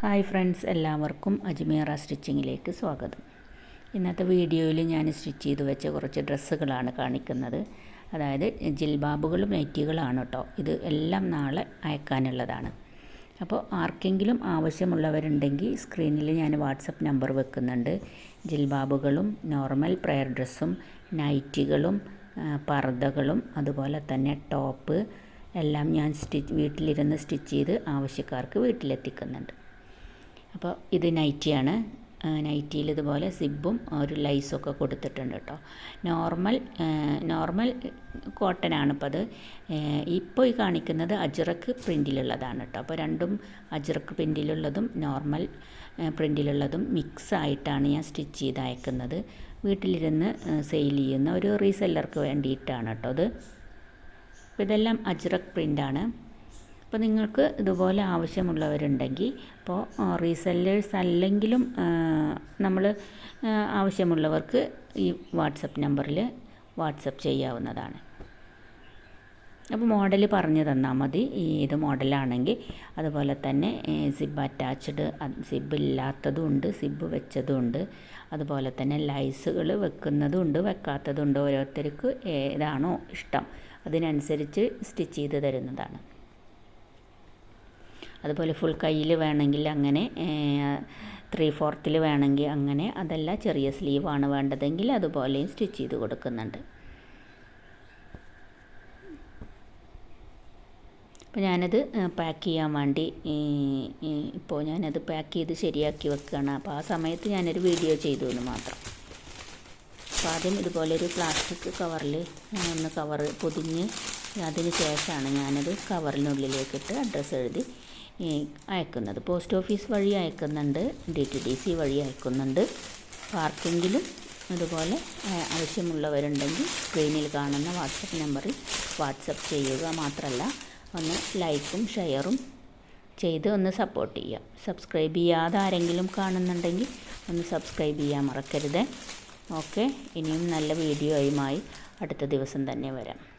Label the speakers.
Speaker 1: Hi friends എല്ലാവർക്കും അജ്മീറ സ്റ്റിച്ചിങ്ങിലേക്ക് സ്വാഗതം. ഇന്നത്തെ വീഡിയോയിൽ ഞാൻ സ്റ്റിച്ച് ചെയ്ത് വെച്ച കുറച്ച് ഡ്രസ്സുകളാണ് കാണിക്കുന്നത്. അതായത് ജിൽബാബുകളും നൈറ്റികളാണ് കേട്ടോ ഇത് എല്ലാം നാളെ അയക്കാനുള്ളതാണ്. അപ്പോൾ ആർക്കെങ്കിലും ആവശ്യമുള്ളവരുണ്ടെങ്കിൽ സ്ക്രീനിൽ ഞാൻ വാട്സപ്പ് നമ്പർ വെക്കുന്നുണ്ട്. ജിൽബാബുകളും നോർമൽ പ്രെയർ ഡ്രസ്സും നൈറ്റികളും പർദ്ദകളും അതുപോലെ തന്നെ ടോപ്പ് എല്ലാം ഞാൻ സ്റ്റിച്ച് വീട്ടിലിരുന്ന് സ്റ്റിച്ച് ചെയ്ത് ആവശ്യക്കാർക്ക് വീട്ടിലെത്തിക്കുന്നുണ്ട്. അപ്പോൾ ഇത് നൈറ്റിയാണ്. നൈറ്റിയിൽ ഇതുപോലെ സിബും ഒരു ലൈസൊക്കെ കൊടുത്തിട്ടുണ്ട് കേട്ടോ. നോർമൽ നോർമൽ കോട്ടനാണ് ഇപ്പോൾ അത്. ഇപ്പോൾ ഈ കാണിക്കുന്നത് അജ്രക്ക് പ്രിന്റിലുള്ളതാണ് കേട്ടോ. അപ്പോൾ രണ്ടും അജ്രക്ക് പ്രിന്റിലുള്ളതും നോർമൽ പ്രിന്റിലുള്ളതും മിക്സ് ആയിട്ടാണ് ഞാൻ സ്റ്റിച്ച് ചെയ്ത് അയക്കുന്നത് വീട്ടിലിരുന്ന് സെയിൽ ചെയ്യുന്ന ഒരു റീസെല്ലർക്ക് വേണ്ടിയിട്ടാണ് കേട്ടോ അത് ഇതെല്ലാം അജ്രക് പ്രിന്റാണ് അപ്പോൾ നിങ്ങൾക്ക് ഇതുപോലെ ആവശ്യമുള്ളവരുണ്ടെങ്കിൽ ഇപ്പോൾ റീസെല്ലേഴ്സ് അല്ലെങ്കിലും നമ്മൾ ആവശ്യമുള്ളവർക്ക് ഈ വാട്സപ്പ് നമ്പറിൽ വാട്സപ്പ് ചെയ്യാവുന്നതാണ്. അപ്പോൾ മോഡൽ പറഞ്ഞു തന്നാൽ മതി. ഏത് മോഡലാണെങ്കിൽ അതുപോലെ തന്നെ സിബ് അറ്റാച്ച്ഡ് സിബ് ഇല്ലാത്തതും ഉണ്ട് സിബ് വെച്ചതും ഉണ്ട് അതുപോലെ തന്നെ ലൈസുകൾ വെക്കുന്നതും ഉണ്ട് വെക്കാത്തതും ഉണ്ട് ഓരോരുത്തർക്ക് ഏതാണോ ഇഷ്ടം. അതിനനുസരിച്ച് സ്റ്റിച്ച് ചെയ്ത് തരുന്നതാണ്. അതുപോലെ ഫുൾ കയ്യിൽ വേണമെങ്കിൽ അങ്ങനെ ത്രീ ഫോർത്തിൽ വേണമെങ്കിൽ അങ്ങനെ അതല്ല ചെറിയ സ്ലീവാണ് വേണ്ടതെങ്കിൽ അതുപോലെയും സ്റ്റിച്ച് ചെയ്ത് കൊടുക്കുന്നുണ്ട്. അപ്പോൾ ഞാനത് പാക്ക് ചെയ്യാൻ വേണ്ടി ഇപ്പോൾ ഞാനത് പാക്ക് ചെയ്ത് ശരിയാക്കി വെക്കുകയാണ്. അപ്പോൾ ആ സമയത്ത് ഞാനൊരു വീഡിയോ ചെയ്തു എന്ന് മാത്രം. അപ്പോൾ ആദ്യം ഇതുപോലെ ഒരു പ്ലാസ്റ്റിക് കവറിൽ ഒന്ന് കവർ പൊതിഞ്ഞ് അതിന് ശേഷമാണ് ഞാനത് കവറിനുള്ളിലേക്കിട്ട് അഡ്രസ്സ് എഴുതി അയക്കുന്നത്. പോസ്റ്റ് ഓഫീസ് വഴി അയക്കുന്നുണ്ട്. ഡി ടി ഡി സി വഴി അയക്കുന്നുണ്ട്. ആർക്കെങ്കിലും അതുപോലെ ആവശ്യമുള്ളവരുണ്ടെങ്കിൽ സ്ക്രീനിൽ കാണുന്ന വാട്സപ്പ് നമ്പറിൽ വാട്സപ്പ് ചെയ്യുക മാത്രമല്ല ഒന്ന് ലൈക്കും ഷെയറും ചെയ്ത് ഒന്ന് സപ്പോർട്ട് ചെയ്യുക. സബ്സ്ക്രൈബ് ചെയ്യാതെ ആരെങ്കിലും കാണുന്നുണ്ടെങ്കിൽ ഒന്ന് സബ്സ്ക്രൈബ് ചെയ്യാൻ മറക്കരുത്. ഓക്കെ? ഇനിയും നല്ല വീഡിയോയുമായി അടുത്ത ദിവസം തന്നെ വരാം.